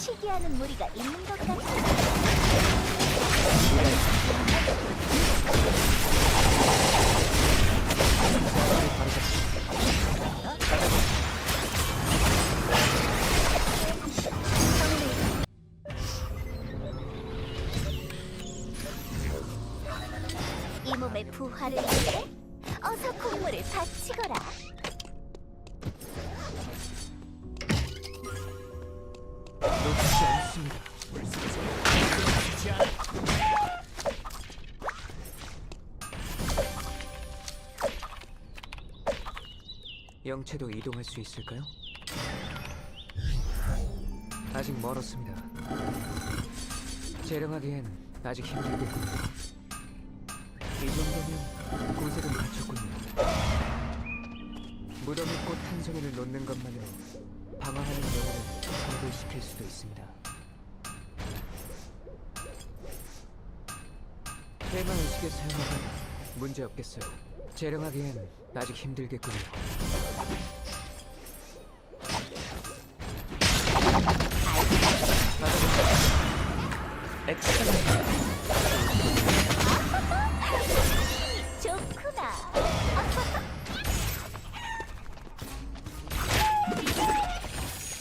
시기하는 무리가 있는 것 같아. 영체도 이동할 수 있을까요? 아직 멀었습니다. 재령하기엔 아직 힘들겠군요. 이 정도면 고색은 갖췄군요. 무덤에 꽃한 송이를 놓는 것만으로 방황하는 영혼을 정돌시킬 수도 있습니다. 해마 의식에 사용하면 문제 없겠어요. 재령하기엔 아직 힘들겠군요.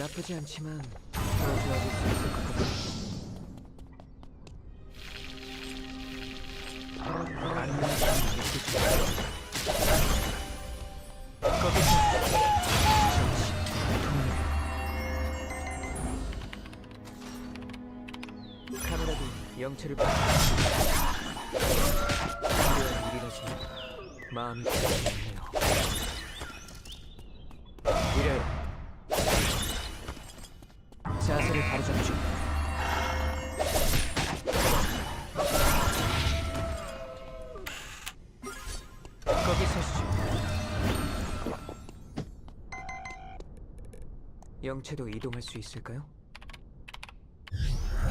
나쁘지 않지만 더 좋아질 수 있을 것 같아 영체도 이동할 수 있을까요?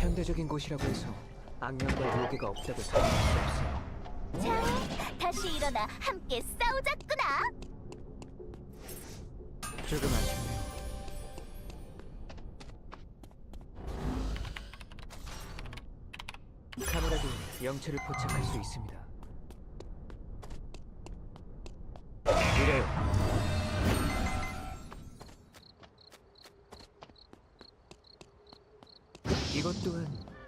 현대적인 곳이라고 해서 악령과 요괴가 없다고 단언할 수 없어요. 자, 다시 일어나 함께 싸우자꾸나. 조금 아쉽네요. 카메라도 영체를 포착할 수 있습니다.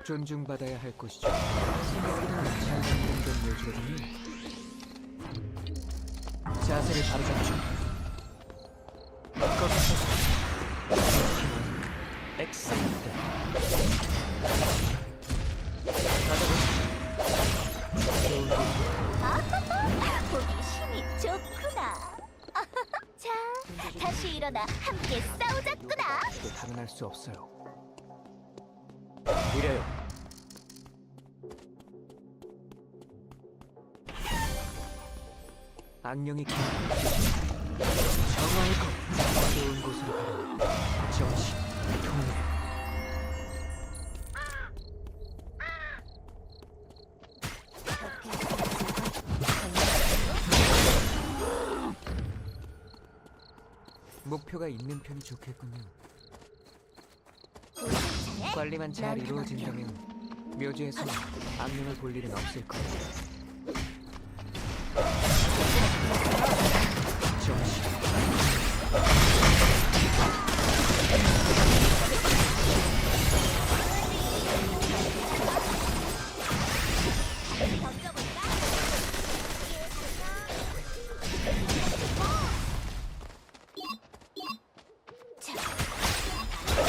존중받아야 할. 생각보다 잘 묘지거든요. 자세를 바로잡죠. 거기서 엑셀런트 아하하, 보기 힘이 좋구나. 자, 다시 일어나 함께 싸우자꾸나. 도 단언할 수 없어요 이래요. 악령이 기 정화의 것 좋은 곳으로 가라. 정신 통일 목표가 있는 편이 좋겠군요 관리만 잘 이루어진다면 묘지에서 악령을 볼 일은 없을 거예요. 정신.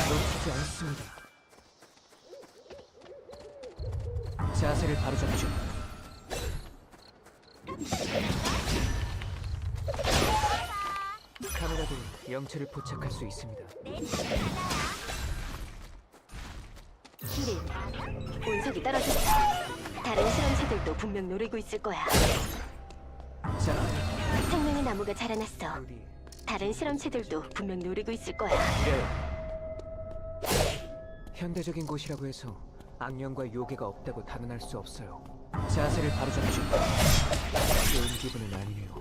놓치지 않습니다. 자세를 바로잡죠. 카메라도 영체를 포착할 수 있습니다. 기린, 운석이 떨어졌다. 다른 실험체들도 분명 노리고 있을 거야. 자, 생명의 나무가 자라났어. 어디 다른 실험체들도 분명 노리고 있을 거야. 이래요. 현대적인 곳이라고 해서 악령과 요괴가 없다고 단언할 수 없어요. 자세를 바로잡죠. 좋은 기분은 아니네요.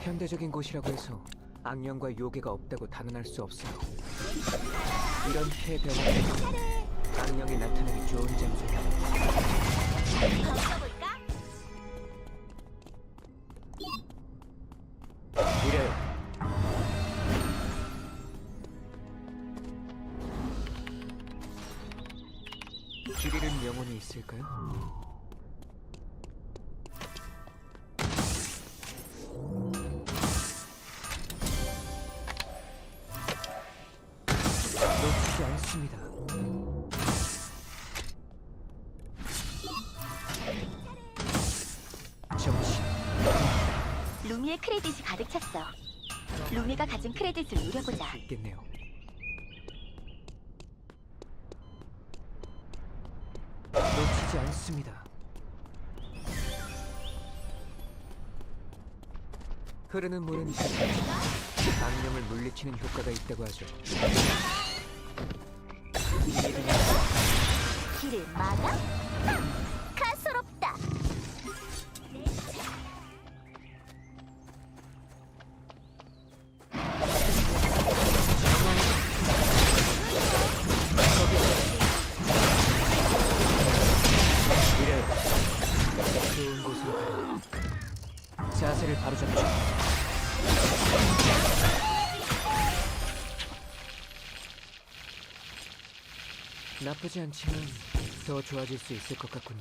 현대적인 곳이라고 해서 악령과 요괴가 없다고 단언할 수 없어요. 이런 폐병원에서 악령이 나타나기 좋은 장소예요. 않습니다. 정신. 루미의 크레딧이 가득 찼어. 루미가 가진 크레딧을 누려보자. 있겠네요. 놓치지 않습니다. 흐르는 물은 악령을 물리치는 효과가 있다고 하죠. 길을 막아? 하! 가소롭다. 자세를 바로잡죠. 나쁘지 않지만 더 좋아질 수 있을 것 같군요.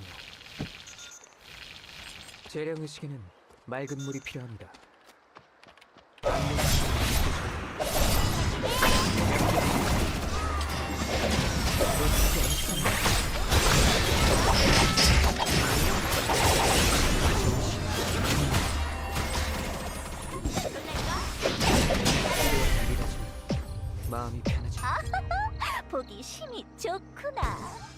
재령 의식에는 맑은 물이 필요합니다. 마음이 편하지. 보기 힘이 좋구나.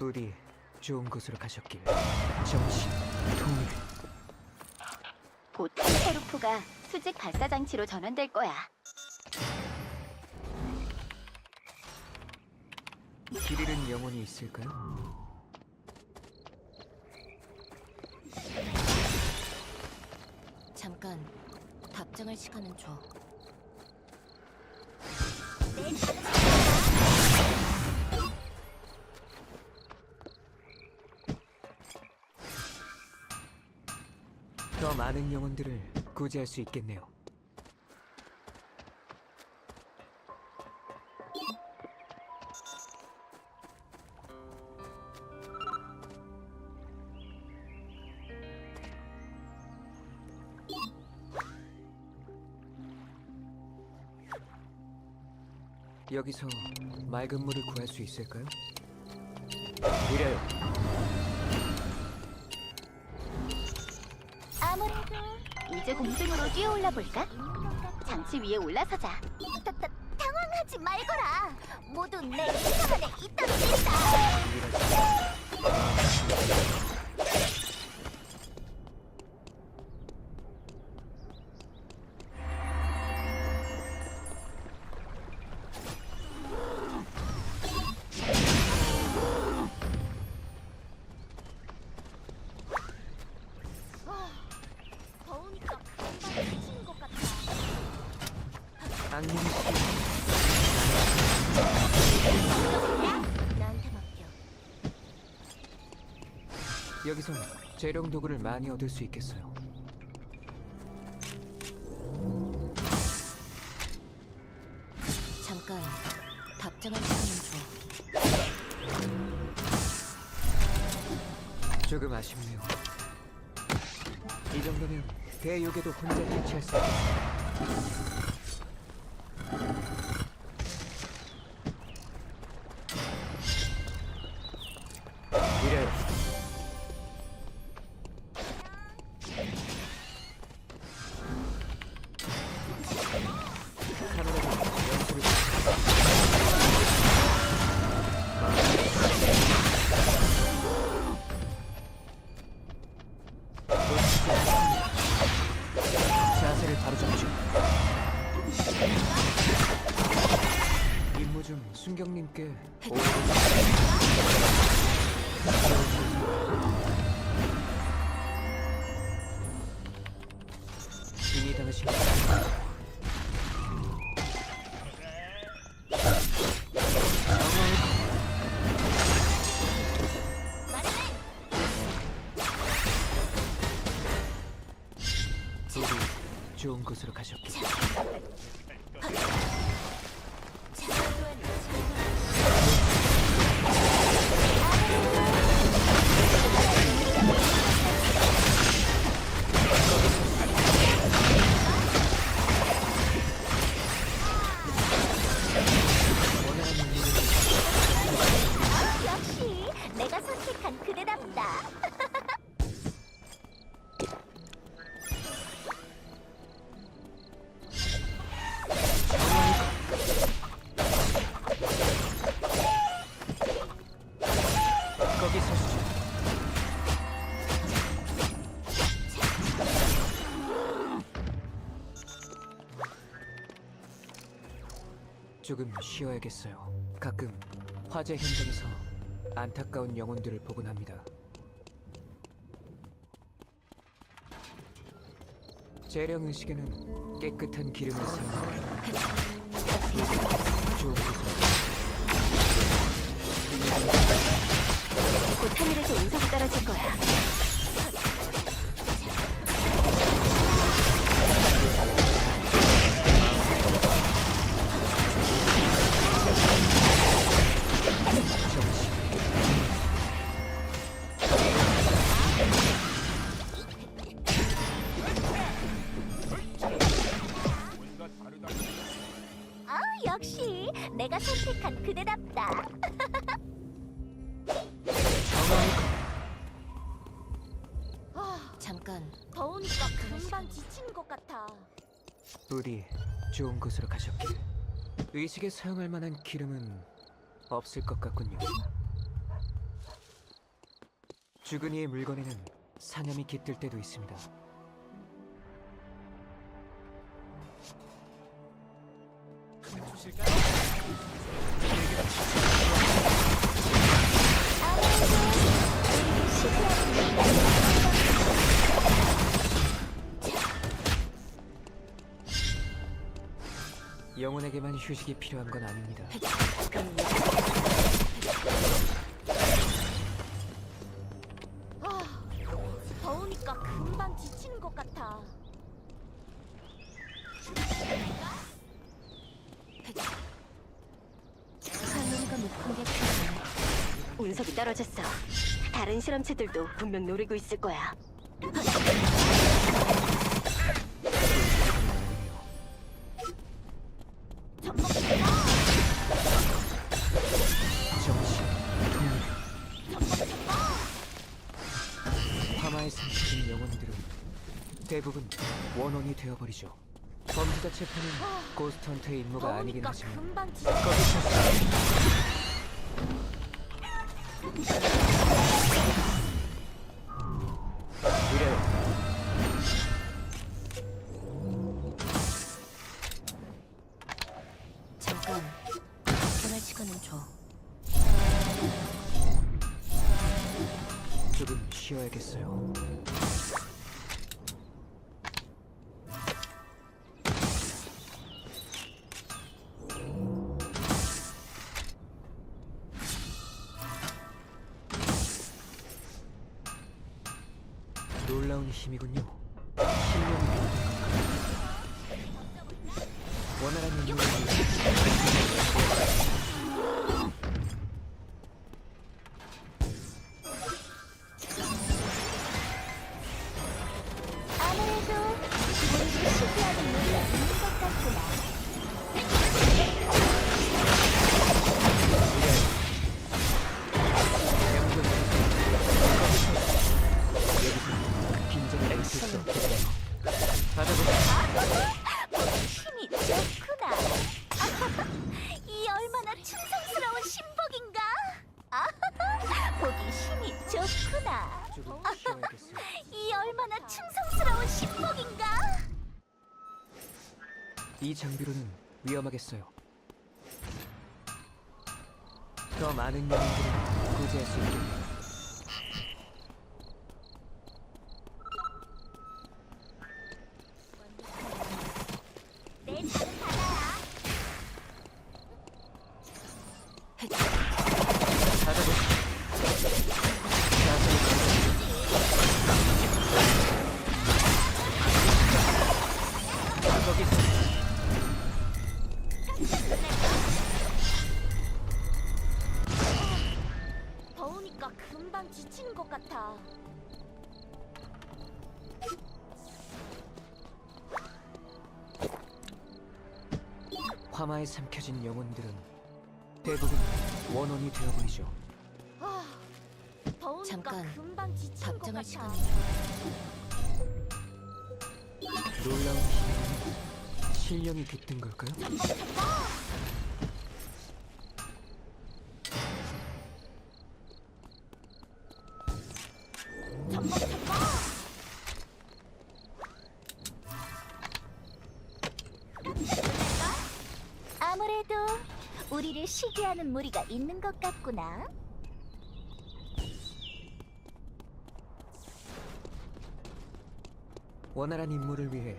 부디 좋은 곳으로 가셨길. 정신, 통일. 곧 테루프가 수직 발사 장치로 전환될 거야. 길 잃은 영혼이 있을까요? 잠깐 답장할 시간은 줘. 더 많은 영혼들을 구제할 수 있겠네요. 여기서 맑은 물을 구할 수 있을까요? 이래요. 이제 공중으로 뛰어올라 볼까? 장치 위에 올라서자. 다, 다, 당황하지 말거라. 모두 내 이상 안에 있단 말이다. 재령 도구를 많이 얻을 수 있겠어요. 잠깐 답장할 시간은 줘. 조금 아쉽네요. 이 정도면 대욕에도 혼자 대치할 수 있겠어요. 자세를 바로 잡죠. 임무 좀 순경님께 오래. 좋은 곳으로 가셨길 조금 쉬어야겠어요. 가끔 화재 현장에서 안타까운 영혼들을 보곤 합니다. 재령 의식에는 깨끗한 기름을 사용해 좋은 하늘에서 운석이 떨어질 거야. 역시 내가 선택한 그대답다. 잠깐 더우니까 금방 지치는 것 같아. 부디 좋은 곳으로 가셨길. 의식에 사용할 만한 기름은 없을 것 같군요. 죽은 이의 물건에는 사념이 깃들 때도 있습니다. 영혼에게만 휴식이 필요한 건 아닙니다. 아, 더우니까 금방 지치는 것 같아. 할머니가 높은 게 필요해. 운석이 떨어졌어. 다른 실험체들도 분명 노리고 있을 거야. 정신, 영혼들은 대부분 원혼이 되어버리죠. 범죄자 체포는 고스트헌트의 임무가 아니긴 하지만 금방. 거기서 Hadi. 놀라운 힘이군요. 실력이 원활한 임무를 아무 이 장비로는 위험하겠어요. 더 많은 영웅들을 구제할 수 있게. 금방 지치는 것 같아. 화마에 삼켜진 영혼들은 대부분 원혼이 되어버리죠. 아, 더우니까 잠깐 금방 지치는 것 답장할 같아. 시간이 놀라운 실력이 깃든 걸까요? 전복 아무래도 우리를 시기하는 무리가 있는 것 같구나. 원활한 임무를 위해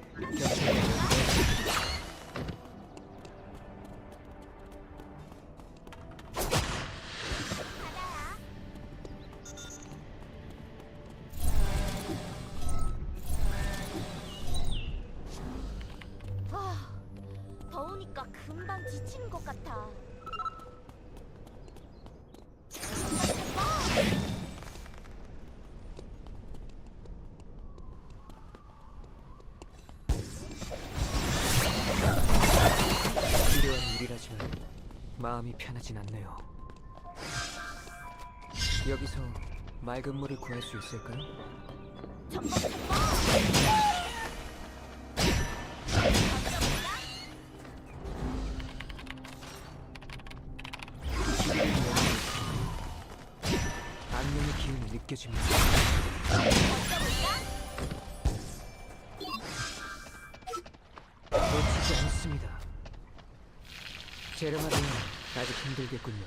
마음이 편하진 않네요. 여기서 맑은 물을 구할 수 있을까요? 악령의 기운이 느껴집니다. 놓치지 않습니다. 재련하기는 아직 힘들겠군요.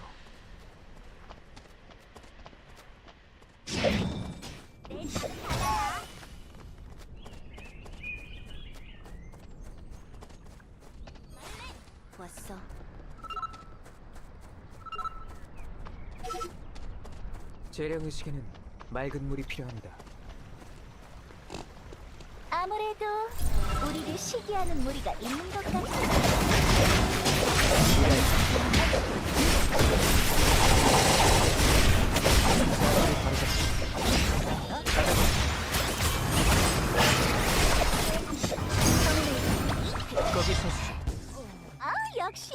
왔어. 재령 의식에는 맑은 물이 필요합니다. 아무래도 우리를 시기하는 무리가 있는 것 같아. 아, 역시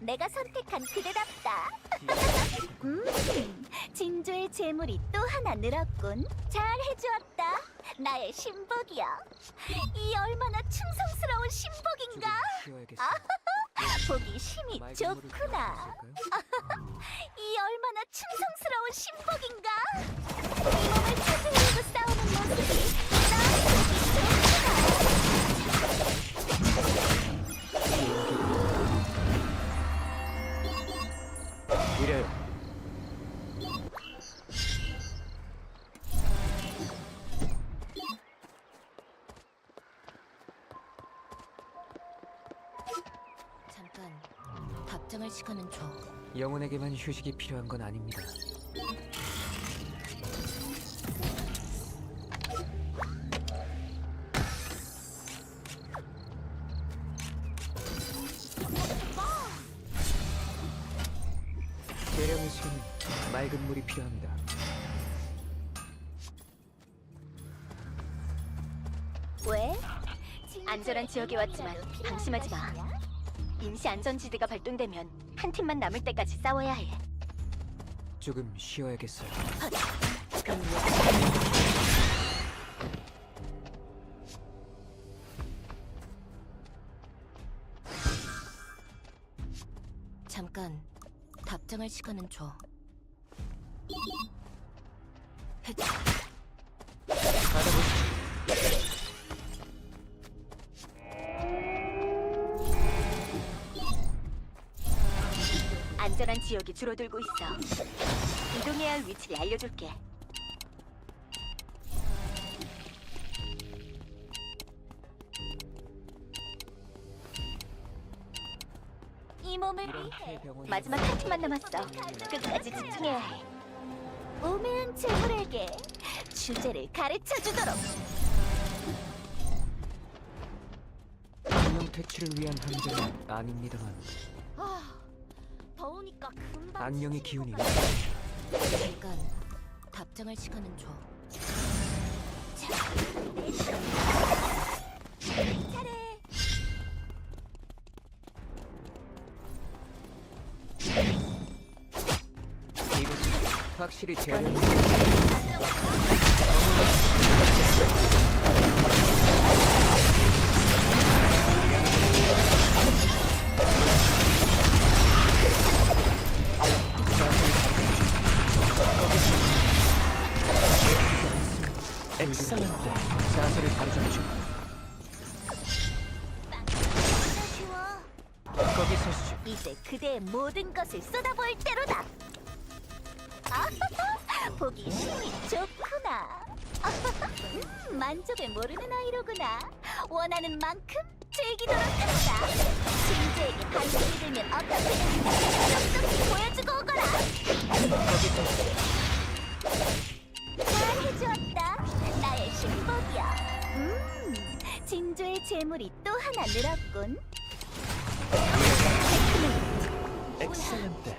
내가 선택한 그대답다. 음, 진조의 재물이 또 하나 늘었군. 잘 해주었다. 나의 신복이야. 이 얼마나 충성스러운 신복인가? 쉬어야겠어요. 보기 물을 좋구나. 이 얼마나 충성스러운 신복인가? 이 몸을 차지하고 싸우는 모습이 나 보기 좋구나. 이래요. 잠깐 답장할 시간은 줘. 영혼에게만 휴식이 필요한 건 아닙니다. 재령 의식에는 맑은 물이 필요합니다. 왜? 안전한 지역에 왔지만 방심하지 마. 임시 안전지대가 발동되면 한 팀만 남을 때까지 싸워야 해. 조금 쉬어야겠어요. 그럼 잠깐 답장할 시간은 줘. 받아 안전한 지역이 줄어들고 있어. 이동해야 할 위치를 알려줄게. 이 몸을 위해 마지막 한 팀만 남았어. 끝까지 집중해야 해. 우매한 재물에게 주제를 가르쳐 주도록 악령 퇴치를 위한 함정은 아닙니다만 아 더우니까 금방 악령의 기운이 잠깐 답장할 시간은 줘. 차례 이것은 확실히 제한을 엑셀런트 자세를 가르쳐주 쉬워 거기 서시죠 이제 그대의 모든 것을 쏟아부을 때로다. 아, 보기 힘이 좋구나. 음, 만족을 모르는 아이로구나. 원하는 만큼 즐기도록 한다. 진주에게 간식이 들면 어떻게 되는지 똑똑히 보여주고 오거라. 거기 서시죠 잘 해주었다. 나의 신복이야. 음, 진주의 재물이 또 하나 늘었군. 엑셀런트